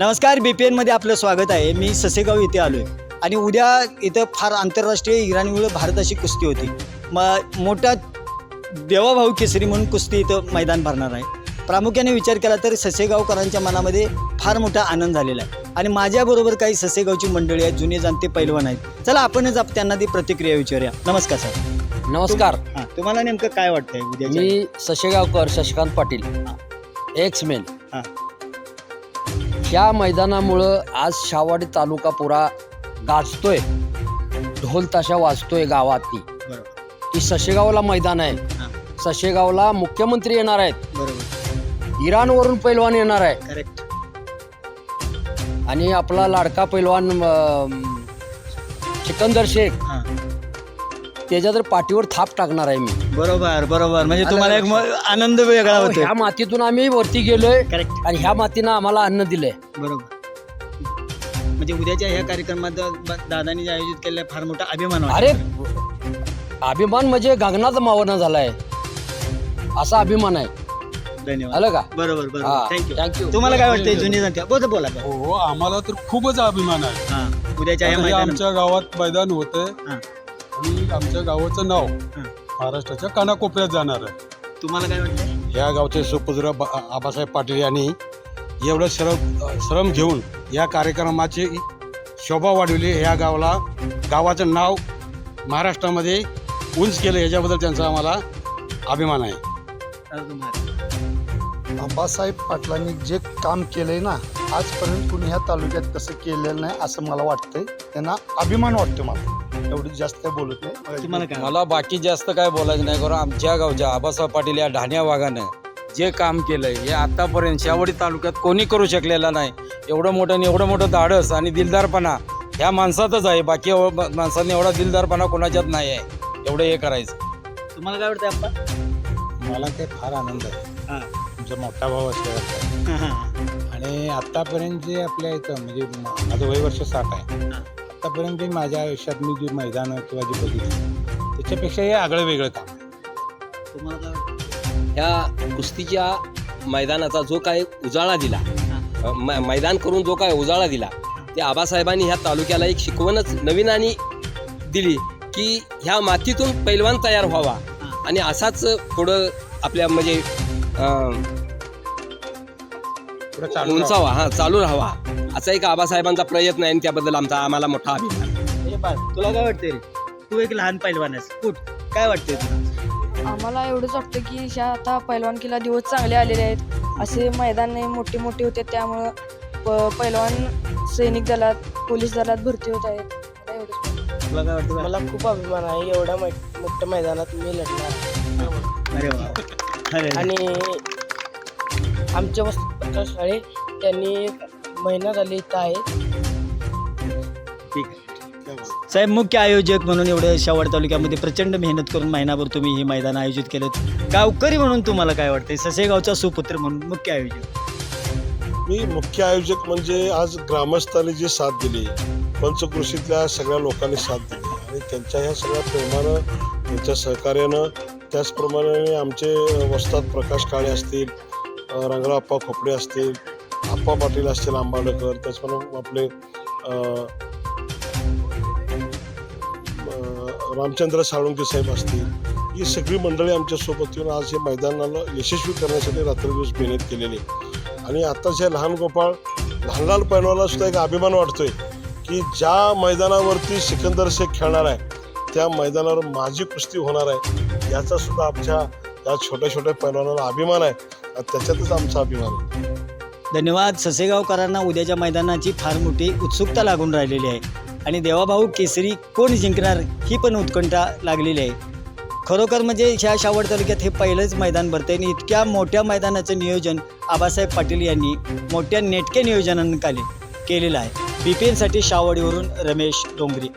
नमस्कार बी पी एनमध्ये आपलं स्वागत आहे. मी ससेगाव येथे आलो आहे आणि उद्या इथं फार आंतरराष्ट्रीय इराणीमुळे भारताची कुस्ती होती. मग मोठा देवाभाऊ केसरी म्हणून कुस्ती इथं मैदान भरणार आहे. प्रामुख्याने विचार केला तर ससेगावकरांच्या मनामध्ये फार मोठा आनंद झालेला आहे. आणि माझ्याबरोबर काही ससेगावची मंडळी आहेत जुने जाणते पैलवान आहेत. चला आपणच आप त्यांना ती प्रतिक्रिया विचारूया. नमस्कार सर. नमस्कार. हां तुम्हाला नेमकं काय वाटतंय उद्याच्या मी शशेगावकर शशिकांत पाटील. एक्स मेन हां. ह्या मैदानामुळं आज शावाडी तालुका पुरा गाजतोय. ढोल ताशा वाजतोय गावातली. की सशेगावला मैदान आहे. सशेगावला मुख्यमंत्री येणार आहेत. बरोबर. इराणवरून पैलवान येणार आहे. करेक्ट आणि आपला लाडका पैलवान अं, सिकंदर शेख. त्याच्या तर पाठीवर थाप टाकणार आहे मी. बरोबर बरोबर. म्हणजे तुम्हाला एक म- आनंद वेगळा होतो ह्या मातीतून आम्ही वरती गेलोय करेक्ट आणि ह्या मातीनं आम्हाला अन्न दिलंय. बरोबर. म्हणजे उद्याच्या ह्या कार्यक्रमात ब- दादानी जे आयोजित केलेला फार मोठा अभिमान वाटतो. अरे अभिमान म्हणजे गगनात मावना झालाय. असा अभिमान आहे. धन्यवाद. आलं का? बरोबर हा, बरोबर थँक्यू thank you. तुम्हाला काय वाटतंय जुनी जाणत्या? बोल बोला बोला. हो आम्हाला तर खूपच अभिमान आहे. हा उद्याच्या ह्या आता हे मैदानात आमच्या गावात मैदान होतंय. हा. आणि आमच्या गावाचं नाव. महाराष्ट्राच्या कानाकोपऱ्यात जाणार आहे. तुम्हाला काय वाटतंय? या गावचे सुपुत्र ब- आबासाहेब पाटील यांनी एवढं श्रम श्रम घेऊन या कार्यक्रमाची शोभा वाढवली. या गावाला गावाचं नाव महाराष्ट्रामध्ये उंच केलं. ह्याच्याबद्दल त्यांचा आम्हाला अभिमान आहे. आबासाहेब पाटलांनी जे काम केलंय ना आजपर्यंत कुणी ह्या तालुक्यात तसं केलेलं नाही असं मला वाटतंय. त्यांना अभिमान वाटतो मला. एवढी जास्त काही बोलत नाही. तुम्हाला काय? मला बाकी जास्त काय बोलायचं नाही कारण आमच्या गावच्या आबासाहेब पाटील या ढाण्या वाघानं जे काम केलंय हे आतापर्यंत शावडी तालुक्यात कोणी करू शकलेलं नाही. एवढं मोठं आणि एवढं मोठं धाडस आणि दिलदारपणा ह्या माणसातच आहे. बाकी एव- माणसांनी एवढा दिलदारपणा कोणाच्यात नाही आहे एवढं हे करायचं. तुम्हाला काय वाटतंय आप्पा? मला ते फार आनंद आहे. हा. तुमचा मोठा भाऊ असल्यावर. हा, हा. आणि आत्तापर्यंत जे आपल्या इथं म्हणजे मा- माझं वय वर्ष साठ आहे. हा. आत्तापर्यंत माझ्या आयुष्यात मी जी मैदानं किंवा जी बघितली त्याच्यापेक्षा हे आगळं वेगळं काम आहे. तुम्हाला ह्या कुस्तीच्या मैदानाचा जो काय उजाळा दिला मै- मैदान करून जो काय उजाळा दिला ते आबासाहेबांनी ह्या तालुक्याला एक शिकवणच नवीन आणि दिली की ह्या मातीतून पैलवान तयार व्हावा. आणि असाच पुढं आपल्या म्हणजे अ, पुढं चालू राहू. उंचावा हा चालू राहावा. असा एक आबासाहेबांचा प्रयत्न आहे आणि त्याबद्दल आमचा आम्हाला मोठा अभिमान आहे. तुला काय वाटतंय रे? तू एक लहान पैलवान आहेस. कुठ? काय वाटतंय तुला? आम्हाला एवढंच वाटतं की ह्या आता पैलवानकीला दिवस चांगले आलेले आहेत. असे मैदान मोठे मोठे होते त्यामुळं प- पैलवान सैनिक दलात पोलीस दलात भरती होत आहेत. मला एवढंच वाटतं. तुला काय वाटतं? मला खूप अभिमान आहे एवढ्या मै- मोठ्या मैदानात मी लढणार. अरे वा. अरे वा. आणि आमच्या वस्ती शाळे त्यांनी महिना झाले इथं आहेत ठीक आहे. साहेब मुख्य आयोजक म्हणून एवढं शेवड तालुक्यामध्ये प्रचंड मेहनत करून महिनाभर तुम्ही ही मैदान आयोजित केलं. गावकरी म्हणून तुम्हाला काय वाटतंय? ससेगावचा सुपुत्र म्हणून मुख्य आयोजक. मी मुख्य आयोजक म्हणजे आज ग्रामस्थांनी जी साथ दिली पंचकृषीतल्या सगळ्या लोकांनी साथ दिली आणि त्यांच्या ह्या सगळ्या प्रेमानं त्यांच्या सहकार्यानं त्याचप्रमाणे आमचे वस्ताद प्रकाश काळे असतील अ, खोपडे असतील आप्पा पाटील असतील आंबाडकर त्याचप्रमाणे आपले रामचंद्र साळुंके साहेब असतील ही सगळी मंडळी आमच्यासोबत येऊन आज हे मैदानाला यशस्वी करण्यासाठी रात्रदिवस मेहनत केलेली आहे. आणि आत्ताच्या लहान गोपाळ लहान लहान सुद्धा एक अभिमान वाटतोय की ज्या मैदानावरती सिकंदर शेख खेळणार आहे त्या मैदानावर माझी कुस्ती होणार आहे याचा सुद्धा आमच्या या छोट्या छोट्या पैलवानाला अभिमान आहे. त्याच्यातच आमचा अभिमान आहे. धन्यवाद. ससेगावकरांना उद्याच्या मैदानाची फार मोठी उत्सुकता लागून राहिलेली आहे. आणि देवाभाऊ केसरी कोण जिंकणार ही पण उत्कंठा लागलेली आहे. खरोखर म्हणजे ह्या शावड तालुक्यात हे पहिलंच मैदान भरते आणि इतक्या मोठ्या मैदानाचं नियोजन आबासाहेब पाटील यांनी मोठ्या नेटक्या नियोजनाखाली केलेलं आहे. बी पी एनसाठी शावडीवरून रमेश डोंगरी.